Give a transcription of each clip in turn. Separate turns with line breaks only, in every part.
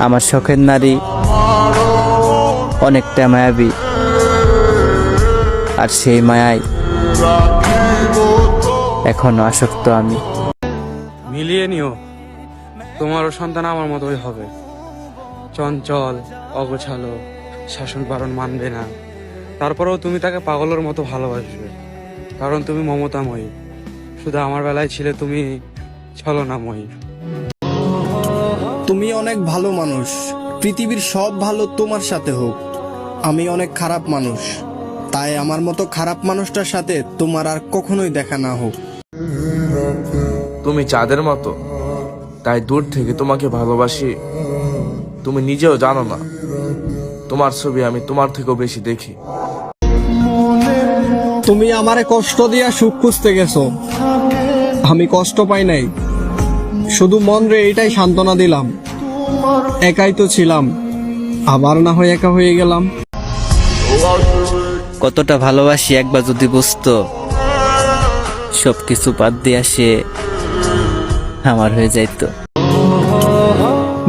আমার শখের নারী। অনেকটা মায়াবী। আর সেই মায়ায় এখনও আসক্ত আমি।
মিলিয়ে নিও। তোমারও সন্তান আমার মতোই হবে। চঞ্চল, অগোছালো, শাসন পালন মানবে না। তারপরেও তুমি তাকে পাগলের মতো ভালোবাসবে। কারণ তুমি মমতাময়ী। শুধু আমার বেলায় ছিলে তুমি ছলনাময়ী।
তুমি অনেক ভালো মানুষ। পৃথিবীর সব ভালো তোমার সাথে হোক। আমি অনেক খারাপ মানুষ। তাই আমার মতো খারাপ মানুষটার সাথে তোমার আর কখনোই দেখা না হোক।
তুমি চাঁদের মতো। তাই দূর থেকে তোমাকে ভালোবাসি। তুমি নিজেও জানো না। তোমার ছবি আমি তোমার থেকেও বেশি দেখি।
তুমি আমারে কষ্ট দিয়া সুখ খুঁজতে গেছো। আমি কষ্ট পাই নাই। শুধু মন রে এইটাই সান্ত্বনা দিলাম। একাই তো ছিলাম। আবার না হয় একা হয়ে গেলাম।
কতটা ভালোবাসি একবার যদি বুঝতো। সব কিছু বাদ দিয়ে সে আমার হয়ে যাইতো।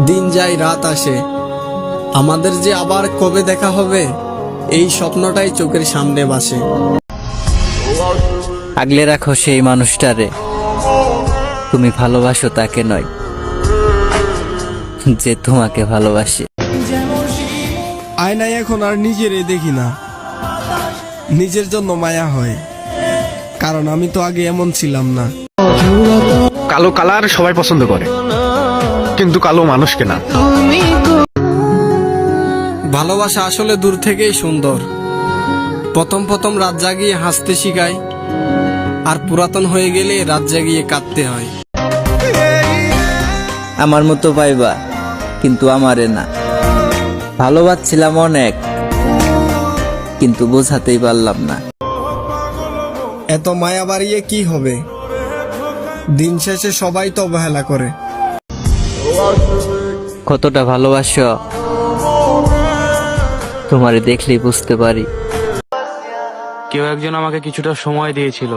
দিন যায় রাত আসে। আমাদের যে আবার কবে দেখা হবে এই স্বপ্নটাই চোখের সামনে বাসে।
আগলে রাখো সেই মানুষটারে। তুমি ভালোবাসো তাকে নয় যে তোমাকে ভালোবাসে।
আয়নায় এখন আর নিজেরই দেখি না। নিজের জন্য মায়া হয় কারণ আমি তো আগে এমন ছিলাম না।
কালো কালার সবাই পছন্দ করে কিন্তু কালো মানুষকে না।
ভালোবাসা আসলে দূর থেকেই সুন্দর। প্রথম প্রথম রাত জাগিয়ে হাসতে শিখায় আর পুরাতন হয়ে গেলে রাত জাগিয়ে কাঁদতে হয়।
আমার মতো পাইবা কিন্তু আমারে না। ভালোবাসছিলাম অনেক কিন্তু বোঝাতেই পারলাম না।
এত মায়া বাড়িয়ে কি হবে? দিন শেষে সবাই তো অবহেলা করে।
কতটা ভালোবাসো তোমারে দেখলেই বুঝতে পারি।
কেউ একজন আমাকে কিছুটা সময় দিয়েছিল।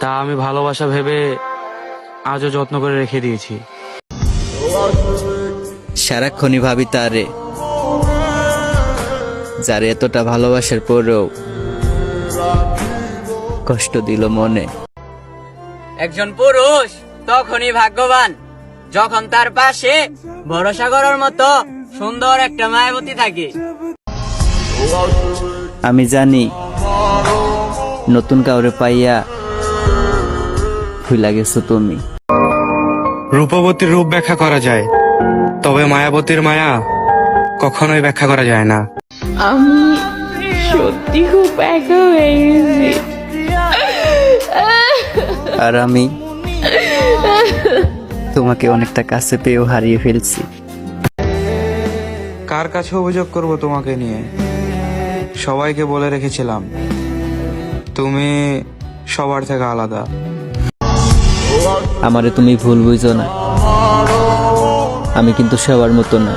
তা আমি ভালোবাসা ভেবে আজও যত্ন করে রেখে দিয়েছি।
সারাক্ষণই ভাবি তারে যার এতটা ভালোবাসার পরেও কষ্ট দিল মনে।
একজন পুরুষ তখনই ভাগ্যবান যখন তার পাশে ভরসা করার মতো সুন্দর একটা মায়াবতী থাকে।
আমি জানি নতুন কাউরে পাইয়া ভুলা গেছো তুমি।
রূপবতীর রূপ ব্যাখ্যা করা যায় তবে মায়াবতীর মায়া কখনোই ব্যাখ্যা করা যায় না।
আমি সত্যি খুব একা হয়ে গেছি।
আর আমি তোমাকে অনেকটা কাছে পেয়েও হারিয়ে ফেলছি।
কার কাছে অভিযোগ করব তোমাকে নিয়ে? সবাইকে বলে রেখেছিলাম। তুমি সবার থেকে আলাদা।
আমারে তুমি ভুল বুঝো না। আমি কিন্তু সবার মতো না।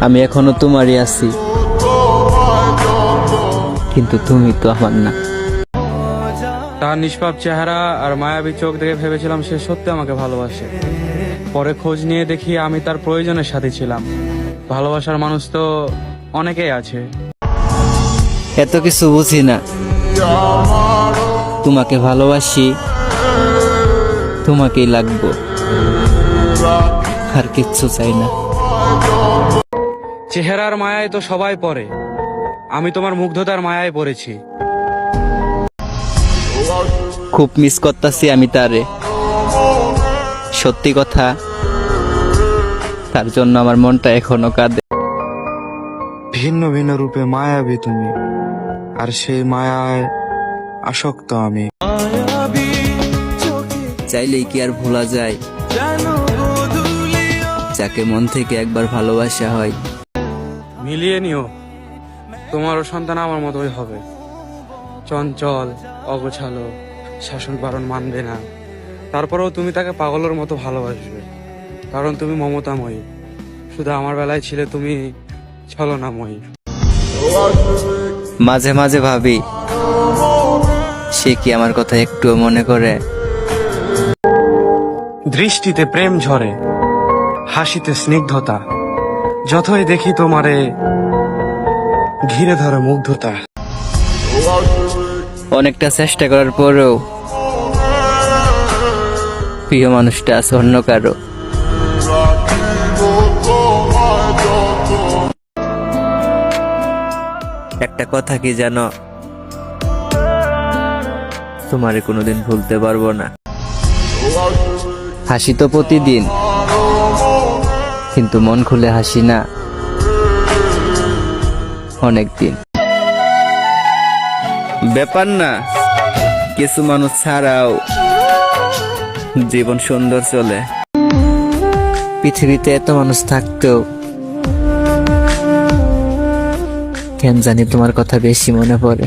আমি এখনও তোমারই আছি। কিন্তু তুমি তো আমার না।
তার নিষ্পাপ চেহারা আর মায়াবী চোখ দেখে ভেবেছিলাম সে সত্যি আমাকে ভালোবাসে। পরে খোঁজ নিয়ে দেখি আমি তার প্রয়োজনের সাথে ছিলাম। ভালোবাসার মানুষ তো অনেকেই আছে।
এত কিছু বুঝি না। তোমাকে ভালোবাসি তোমাকেই লাগবো। আর কিচ্ছু চাই না।
চেহারার মায়ায় তো সবাই পড়ে। আমি তোমার মুগ্ধতার মায়ায় পড়েছি।
খুব মিস করতাছি আমি তারে। সত্যি কথা তার জন্য আমার মনটা এখনও কাঁদে।
ভিন্ন ভিন্ন রূপে মায়াবী তুমি। আর সেই মায়ায় আসক্ত আমি।
চাইলেই কি আর ভোলা যায়? যাকে মন থেকে একবার ভালোবাসা হয়।
মিলিয়ে নিও। তোমারও সন্তান আমার মতোই হবে। চঞ্চল অগোছালো শাসন পালন মানবে না। তারপরেও তুমি তাকে পাগলের মতো ভালোবাসবে। কারণ তুমি মমতাময়ী। শুধু আমার বেলায় ছিলে তুমি ছলনাময়ী।
মাঝে মাঝে ভাবি সে কি আমার কথা একটুও মনে করে?
দৃষ্টিতে প্রেম ঝরে হাসিতে স্নিগ্ধতা যতই দেখি তোমারে ঘিরে ধরে মুগ্ধতা।
অনেকটা চেষ্টা করার পরেও প্রিয় মানুষটা আছে অন্য কারও। একটা কথা কি জানো? তোমারে কোনোদিন ভুলতে পারব না। হাসি তো প্রতিদিন, কিন্তু মন খুলে হাসি না। অনেক দিন। ব্যাপার না, কিছু মানুষ ছাড়াও জীবন সুন্দর চলে। পৃথিবীতে এত মানুষ থাকতেও কেন জানি তোমার কথা বেশি মনে পড়ে।